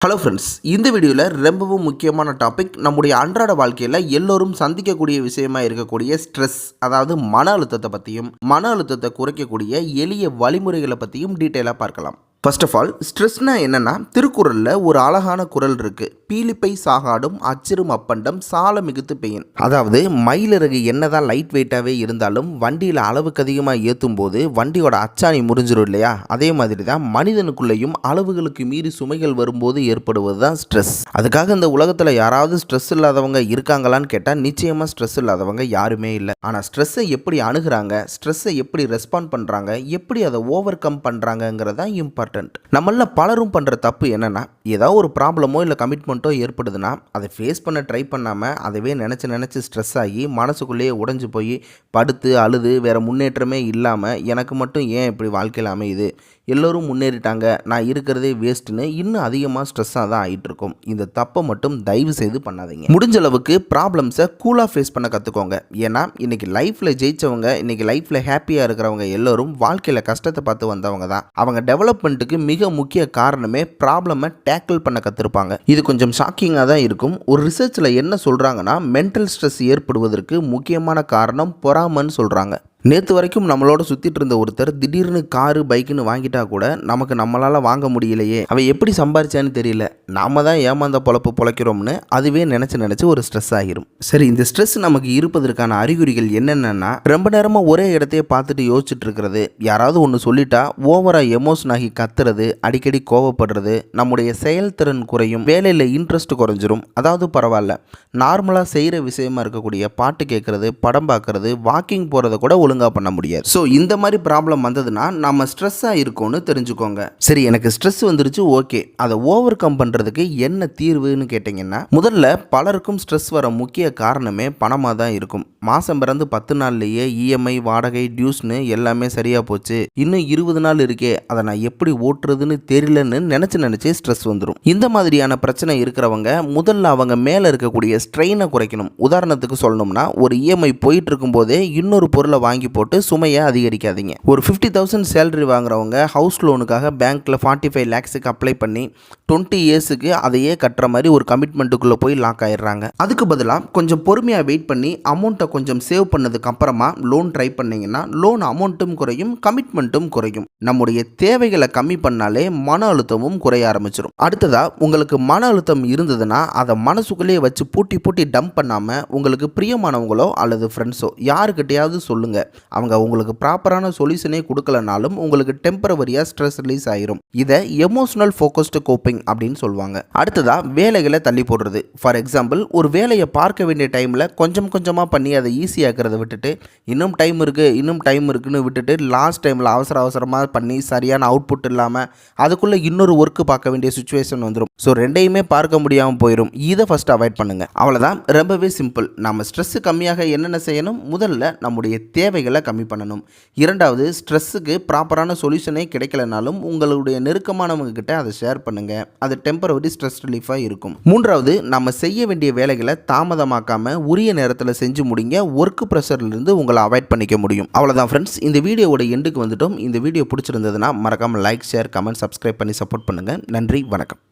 Hello friends இந்த வீடியோவில் ரொம்பவும் முக்கியமான டாபிக் நம்முடைய அன்றாட வாழ்க்கையில் எல்லோரும் சந்திக்கக்கூடிய விஷயமா இருக்கக்கூடிய ஸ்ட்ரெஸ் அதாவது மன அழுத்தத்தை பற்றியும் மன அழுத்தத்தை குறைக்கக்கூடிய எளிய வழிமுறைகளை பற்றியும் டீட்டெயிலாக பார்க்கலாம். ஃபர்ஸ்ட் ஆஃப் ஆல் ஸ்ட்ரெஸ்னா என்னென்னா திருக்குறளில் ஒரு அழகான குரல் இருக்குது பீலிப்பை சாகாடும் அச்சிரும் அப்பண்டம் சால மிகுத்து பெயின். அதாவது மயிலிறகு என்னதான் லைட் வெயிட்டாகவே இருந்தாலும் வண்டியில் அளவுக்கு அதிகமாக ஏற்றும் போது வண்டியோட அச்சாணி முறிஞ்சிடும் இல்லையா? அதே மாதிரி தான் மனிதனுக்குள்ளேயும் அளவுகளுக்கு மீறி சுமைகள் வரும்போது ஏற்படுவது தான் ஸ்ட்ரெஸ் அதுக்காக இந்த உலகத்தில் யாராவது ஸ்ட்ரெஸ் இல்லாதவங்க இருக்காங்களான்னு கேட்டால் நிச்சயமாக ஸ்ட்ரெஸ் இல்லாதவங்க யாருமே இல்லை. ஆனால் ஸ்ட்ரெஸ்ஸை எப்படி அணுகிறாங்க ஸ்ட்ரெஸ்ஸை எப்படி ரெஸ்பாண்ட் பண்ணுறாங்க எப்படி அதை ஓவர் கம் பண்ணுறாங்கங்கிறதான் இம்பார்ட்டன்ட் இம்பார்ட்டண்ட் நம்மள பலரும் பண்ணுற தப்பு என்னென்னா ஏதோ ஒரு ப்ராப்ளமோ இல்லை கமிட்மெண்ட்டோ ஏற்படுதுன்னா அதை ஃபேஸ் பண்ண ட்ரை பண்ணாமல் அதவே நினச்சி நினச்சி ஸ்ட்ரெஸ் ஆகி மனசுக்குள்ளேயே உடஞ்சி போய் படுத்து அழுது வேறு முன்னேற்றமே இல்லாமல் எனக்கு மட்டும் ஏன் இப்படி வாழ்க்கையில் அமையுது? எல்லோரும் முன்னேறிட்டாங்க நான் இருக்கிறதே வேஸ்ட்டுன்னு இன்னும் அதிகமாக ஸ்ட்ரெஸ்ஸாக தான் ஆகிட்டு இருக்கும் இந்த தப்பை மட்டும் தயவு செய்து பண்ணாதீங்க. முடிஞ்ச அளவுக்கு ப்ராப்ளம்ஸை கூலாக ஃபேஸ் பண்ண கற்றுக்கோங்க ஏன்னா இன்றைக்கி லைஃப்பில் ஜெயித்தவங்க இன்றைக்கி லைஃப்பில் ஹாப்பியாக இருக்கிறவங்க எல்லோரும் வாழ்க்கையில் கஷ்டத்தை பார்த்து வந்தவங்க தான். அவங்க டெவலப்மெண்ட் டெவலப்மெண்ட்டுக்கு மிக முக்கிய காரணமே ப்ராப்ளமை டேக்கிள் பண்ண கற்றுருப்பாங்க இது கொஞ்சம் ஷாக்கிங்காக தான் இருக்கும். ஒரு ரிசர்ச்சில் என்ன சொல்கிறாங்கன்னா மென்டல் ஸ்ட்ரெஸ் ஏற்படுவதற்கு முக்கியமான காரணம் பொறாமன்னு சொல்கிறாங்க நேற்று வரைக்கும் நம்மளோட சுற்றிட்டு இருந்த ஒருத்தர் திடீர்னு காரு பைக்குன்னு வாங்கிட்டா கூட நமக்கு நம்மளால் வாங்க முடியலையே. அவன் எப்படி சம்பாரிச்சான்னு தெரியல. நாம தான் ஏமாந்த பொழப்பு பொழைக்கிறோம்னு அதுவே நினச்சி நினச்சி ஒரு ஸ்ட்ரெஸ் ஆகிரும். சரி இந்த ஸ்ட்ரெஸ் நமக்கு இருப்பதற்கான அறிகுறிகள் என்னென்னா ரொம்ப நேரமாக ஒரே இடத்தையே பார்த்துட்டு யோசிச்சுட்டு இருக்கிறது. யாராவது ஒன்று சொல்லிட்டா ஓவராக எமோஷன் ஆகி கத்துறது அடிக்கடி கோவப்படுறது நம்முடைய செயல்திறன் குறையும் வேலையில் இன்ட்ரெஸ்ட் குறைஞ்சிரும். அதாவது பரவாயில்ல நார்மலாக செய்கிற விஷயமா இருக்கக்கூடிய பாட்டு கேட்குறது படம் பார்க்குறது வாக்கிங் போகிறத கூட ஒழுங்காக பண்ண முடியாது. ஸோ இந்த மாதிரி ப்ராப்ளம் வந்ததுன்னா நம்ம ஸ்ட்ரெஸ்ஸாக இருக்கோம்னு தெரிஞ்சுக்கோங்க. சரி எனக்கு ஸ்ட்ரெஸ் வந்துருச்சு ஓகே அதை ஓவர் கம் பண்ணுறதுக்கு என்ன தீர்வுன்னு கேட்டிங்கன்னா முதல்ல பலருக்கும் ஸ்ட்ரெஸ் வர முக்கிய காரணமே பணமாக தான் இருக்கும். மாதம் பிறந்து பத்து நாள்லேயே இஎம்ஐ வாடகை டியூஸ்னு எல்லாமே சரியாக போச்சு. இன்னும் இருபது நாள் இருக்கே அதை நான் எப்படி ஓட்டுறதுன்னு தெரியலன்னு நினச்சி நினச்சி ஸ்ட்ரெஸ் வந்துடும் இந்த மாதிரியான பிரச்சனை இருக்கிறவங்க முதல்ல அவங்க மேலே இருக்கக்கூடிய ஸ்ட்ரெயினை குறைக்கணும். உதாரணத்துக்கு சொல்லணும்னா ஒரு இஎம்ஐ போயிட்டு இருக்கும்போதே இன்னொரு பொருளை வாங்கி வாங்கி போட்டு சுமையை அதிகரிக்காதீங்க. ஒரு ஃபிஃப்டி தௌசண்ட் சேலரி வாங்குறவங்க ஹவுஸ் லோனுக்காக பேங்க்கில் ஃபார்ட்டி ஃபைவ் லேக்ஸுக்கு அப்ளை பண்ணி டுவெண்ட்டி இயர்ஸுக்கு அதையே கட்டுற மாதிரி ஒரு கமிட்மெண்ட்டுக்குள்ளே போய் லாக் ஆயிடுறாங்க. அதுக்கு பதிலாக கொஞ்சம் பொறுமையாக வெயிட் பண்ணி அமௌண்ட்டை கொஞ்சம் சேவ் பண்ணதுக்கு அப்புறமா லோன் ட்ரை பண்ணீங்கன்னா லோன் அமௌண்ட்டும் குறையும் கமிட்மெண்ட்டும் குறையும். நம்முடைய தேவைகளை கம்மி பண்ணாலே மன அழுத்தமும் குறைய ஆரம்பிச்சிடும் அடுத்ததா உங்களுக்கு மன அழுத்தம் இருந்ததுன்னா அதை மனசுக்குள்ளேயே வச்சு பூட்டி பூட்டி டம்ப் பண்ணாமல் உங்களுக்கு பிரியமானவங்களோ அல்லது ஃப்ரெண்ட்ஸோ யாருக்கிட்டையாவது சொல்லுங்கள் அவங்க உங்களுக்கு ப்ராப்பரான சொல்யூஷனே கொடுக்கலனாலும் உங்களுக்கு டெம்பரவரியாக ஸ்ட்ரெஸ் ரிலீஸ் ஆயிரும். இதை எமோஷனல் ஃபோக்கஸ்டு கோப்பிங் அப்படின்னு சொல்லுவாங்க. அடுத்ததாக வேலைகளை தள்ளி போடுறது. ஃபார் எக்ஸாம்பிள் ஒரு வேலையை பார்க்க வேண்டிய டைமில் கொஞ்சம் கொஞ்சமாக பண்ணி அதை ஈஸியாக்கிறத விட்டுட்டு இன்னும் டைம் இருக்குது இன்னும் டைம் இருக்குன்னு விட்டுட்டு லாஸ்ட் டைமில் அவசர அவசரமாக பண்ணி சரியான அவுட்புட் இல்லாமல் அதுக்குள்ளே இன்னொரு ஒர்க்கு பார்க்க வேண்டிய சுச்சுவேஷன் வந்துடும் ஸோ ரெண்டையுமே பார்க்க முடியாமல் போயிடும் இதை ஃபஸ்ட் அவாய்ட் பண்ணுங்கள் அவ்வளோதான் ரொம்பவே சிம்பிள் நம்ம ஸ்ட்ரெஸ்ஸு கம்மியாக என்னென்ன செய்யணும்? முதல்ல நம்முடைய தேவை தேவைகளை கம்மி பண்ணணும். இரண்டாவது ஸ்ட்ரெஸ்ஸுக்கு ப்ராப்பரான சொல்யூஷனே கிடைக்கலனாலும் உங்களுடைய நெருக்கமானவங்கக்கிட்ட அதை ஷேர் பண்ணுங்கள் அது டெம்பரவரி ஸ்ட்ரெஸ் ரிலீஃபாக இருக்கும். மூன்றாவது நம்ம செய்ய வேண்டிய வேலைகளை தாமதமாக்காமல் உரிய நேரத்தில் செஞ்சு முடிங்க. ஒர்க் ப்ரெஷர்லேருந்து உங்களை அவாய்ட் பண்ணிக்க முடியும். அவ்வளோதான் ஃப்ரெண்ட்ஸ் இந்த வீடியோவோட எண்டுக்கு வந்துட்டோம். இந்த வீடியோ பிடிச்சிருந்ததுன்னா மறக்காமல் லைக் ஷேர் கமெண்ட் சப்ஸ்கிரைப் பண்ணி சப்போர்ட் பண்ணுங்கள் நன்றி வணக்கம்.